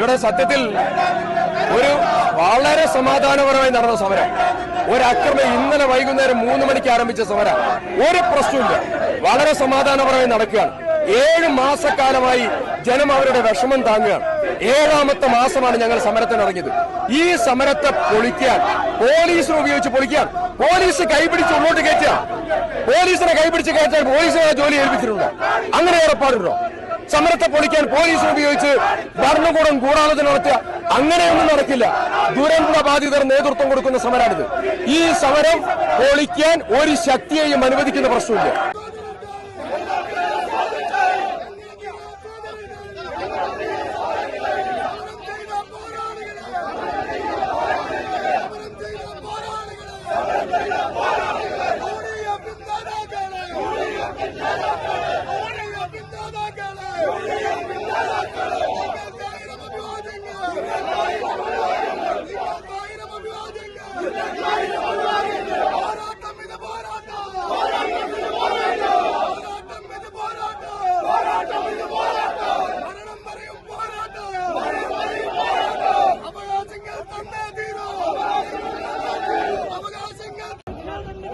ഇവിടെ സത്യത്തിൽ ഒരു വളരെ സമാധാനപരമായി നടന്ന സമരം. ഒരു അക്രമം ഇന്നലെ വൈകുന്നേരം മൂന്ന് മണിക്ക് ആരംഭിച്ച സമരം. ഒരു പ്രശ്നമില്ല വളരെ സമാധാനപരമായി നടക്കുകയാണ്. ഏഴ് മാസക്കാലമായി ജനം അവരുടെ വിഷമം താങ്ങുകയാണ്. ഏഴാമത്തെ മാസമാണ് ഞങ്ങൾ സമരത്തിനിറങ്ങിയത് ഈ സമരത്തെ പൊളിക്കാൻ പോലീസിനെ ഉപയോഗിച്ച് പൊളിക്കാൻ പോലീസ് കൈപിടിച്ച് ഉള്ളോട്ട് കയറ്റുക. പോലീസിനെ കൈപിടിച്ച് കയറ്റാൻ പോലീസിനെ ജോലി ഏൽപ്പിച്ചിട്ടുണ്ടോ? അങ്ങനെ ഏർപ്പാടുണ്ടോ? സമരത്തെ പൊളിക്കാൻ പോലീസ് ഉപയോഗിച്ച് ഭരണകൂടം ഗൂഢാലോചന നടത്തുക അങ്ങനെയൊന്നും നടക്കില്ല ദുരന്ത ബാധിതർ നേതൃത്വം കൊടുക്കുന്ന സമരമാണിത് ഈ സമരം പൊളിക്കാൻ ഒരു ശക്തിയെയും അനുവദിക്കുന്ന പ്രശ്നമില്ല